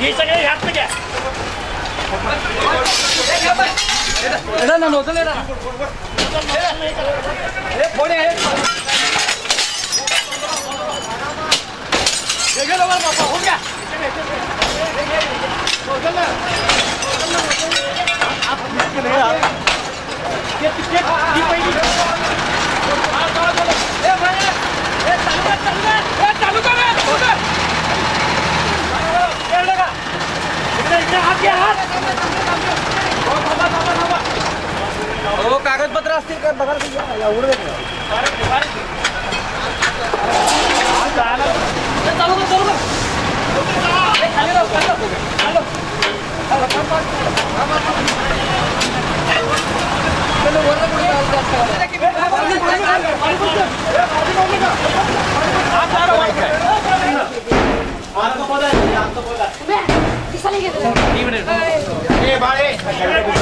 हे सगळे ह्यात घ्या हो कागदपत्र असतील का बघा एवढं कुलकर्णी साहेब घ्या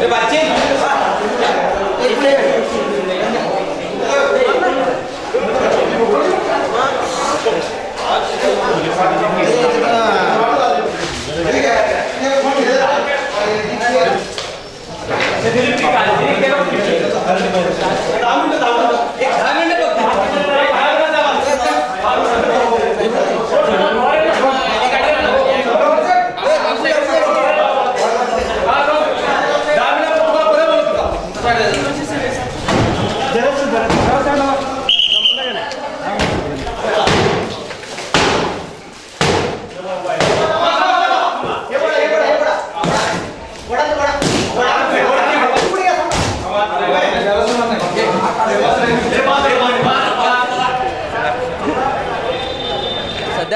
Để bà chim.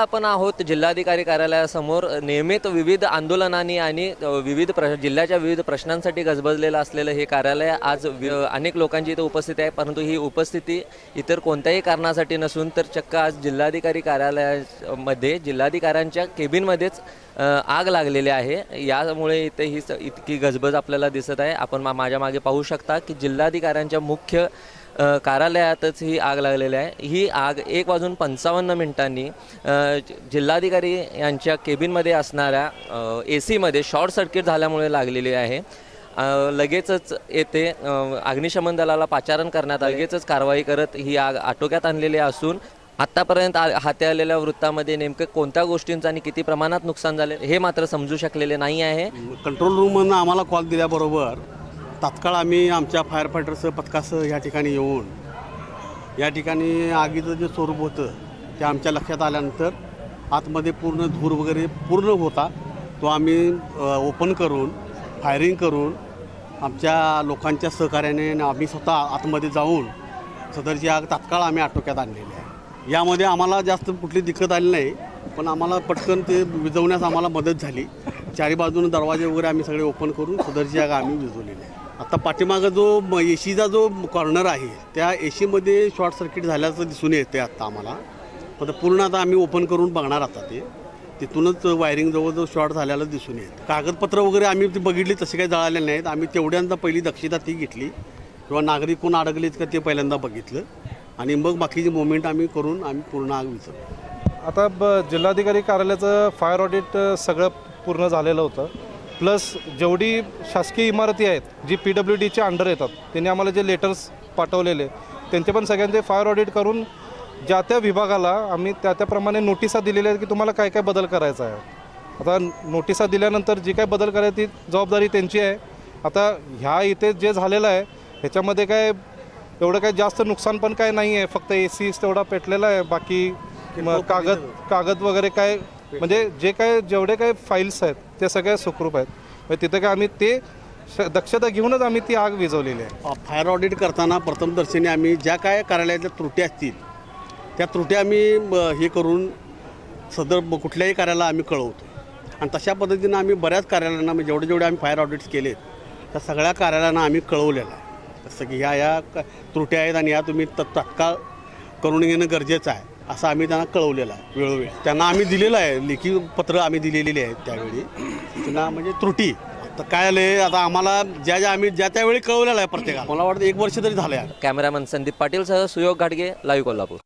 आपण आहोत जिल्हाधिकारी कार्यालयासमोर. नियमित विविध आंदोलनांनी आणि विविध प्र जिल्ह्याच्या विविध प्रश्नांसाठी गजबजलेलं असलेलं हे कार्यालय आज अनेक लोकांची इथं उपस्थिती आहे. परंतु ही उपस्थिती इतर कोणत्याही कारणासाठी नसून तर चक्क आज जिल्हाधिकारी कार्यालयामध्ये जिल्हाधिकाऱ्यांच्या केबिनमध्येच आग लागलेली आहे. यामुळे इथे ही इतकी गजबज आपल्याला दिसत आहे. आपण मा- माझ्या मागे पाहू शकता की जिल्हाधिकाऱ्यांच्या मुख्य कार्यालयातच ही आग लागलेली आहे. ही आग एक वाजून पंचावन्न मिनिटांनी जिल्हाधिकारी यांच्या केबिनमध्ये असणाऱ्या ए सीमध्ये शॉर्ट सर्किट झाल्यामुळे लागलेली आहे. लगेचच येथे अग्निशमन दलाला पाचारण करण्यात लगेचच कारवाई करत ही आग आटोक्यात आणलेली असून आत्तापर्यंत आ- हाती आलेल्या वृत्तामध्ये नेमकं कोणत्या गोष्टींचं आणि किती प्रमाणात नुकसान झाले हे मात्र समजू शकलेले नाही आहे. कंट्रोल रूममधनं आम्हाला कॉल दिल्याबरोबर तात्काळ आम्ही आमच्या फायर फायटरचं पथकासह या ठिकाणी येऊन या ठिकाणी आगीचं जे स्वरूप होतं ते आमच्या लक्षात आल्यानंतर आतमध्ये पूर्ण धूर वगैरे पूर्ण होता. तो आम्ही ओपन करून फायरिंग करून आमच्या लोकांच्या सहकार्याने आम्ही स्वतः आतमध्ये जाऊन सदरची आग तात्काळ आम्ही आटोक्यात आणलेली आहे. यामध्ये आम्हाला जास्त कुठली दिक्कत आली नाही पण आम्हाला पटकन ते विझवण्यास आम्हाला मदत झाली. चारी बाजूने दरवाजे वगैरे आम्ही सगळे ओपन करून सदरची जागा आम्ही विझवलेली आहे. आता पाठीमागं जो ए सीचा जो कॉर्नर आहे त्या ए सीमध्ये शॉर्ट सर्किट झाल्याचं दिसून येते आत्ता आम्हाला. पण पूर्ण आता आम्ही ओपन करून बघणार आता ते. तिथूनच वायरिंग जवळजवळ शॉर्ट झाल्याला दिसून येत कागदपत्र वगैरे आम्ही ती बघितली तसे काही जळाले नाहीत. आम्ही तेवढ्यांदा पहिली दक्षता ती घेतली. किंवा नागरिक कोण अडकलेत का ते पहिल्यांदा बघितलं. आणि मग बाकीची मुवमेंट आम्ही करून आम्ही पूर्ण आग विचरलो आता ब जिल्हाधिकारी कार्यालयाचं फायर ऑडिट सगळं पूर्ण झालेलं होतं. प्लस जेवढी शासकीय इमारती आहेत जी पी डब्ल्यू डीच्या अंडर येतात त्यांनी आम्हाला जे लेटर्स पाठवलेले त्यांचे पण सगळ्यांचे फायर ऑडिट करून ज्या त्या विभागाला आम्ही त्या त्याप्रमाणे नोटिसा दिलेल्या आहेत की तुम्हाला काय काय बदल करायचा आहे. आता नोटिसा दिल्यानंतर जी काय बदल करायची ती जबाबदारी त्यांची आहे. आता ह्या इथे जे झालेलं आहे ह्याच्यामध्ये काय एवढं काय जास्त नुकसान पण काय नाही आहे फक्त ए सीच तेवढा पेटलेला आहे बाकी कागद कागद वगैरे काय म्हणजे जे काय जेवढे काय फाईल्स आहेत ते सगळे सुखरूप आहेत. म्हणजे तिथे काय आम्ही ते दक्षता घेऊनच आम्ही ती आग विझवलेली आहे. फायर ऑडिट करताना प्रथमदर्शनी आम्ही ज्या काय कार्यालयातल्या त्रुटी असतील त्या त्रुटी आम्ही हे करून सदर कुठल्याही कार्याला आम्ही कळवतो. आणि तशा पद्धतीनं आम्ही बऱ्याच कार्यालयांना म्हणजे जेवढे जेवढे आम्ही फायर ऑडिट्स केलेत त्या सगळ्या कार्यालयांना आम्ही कळवलेलं आहे. जसं की ह्या ह्या क- त्रुटी आहेत आणि ह्या तुम्ही त तात्काळ करून घेणं गरजेचं आहे. असं आम्ही त्यांना कळवलेलं आहे वेळोवेळी. त्यांना आम्ही दिलेलं आहे लेखी पत्र आम्ही दिलेली आहेत त्यावेळी. त्यांना म्हणजे त्रुटी. तर काय आलंय आता आम्हाला ज्या ज्या आम्ही ज्या त्यावेळी कळवलेलं आहे प्रत्येकाला. मला वाटतं एक वर्ष तरी झालं कॅमेरामॅन कॅमेरामन संदीप पाटीलसह सुयोग घाटगे लाईव्ह कोल्हापूर.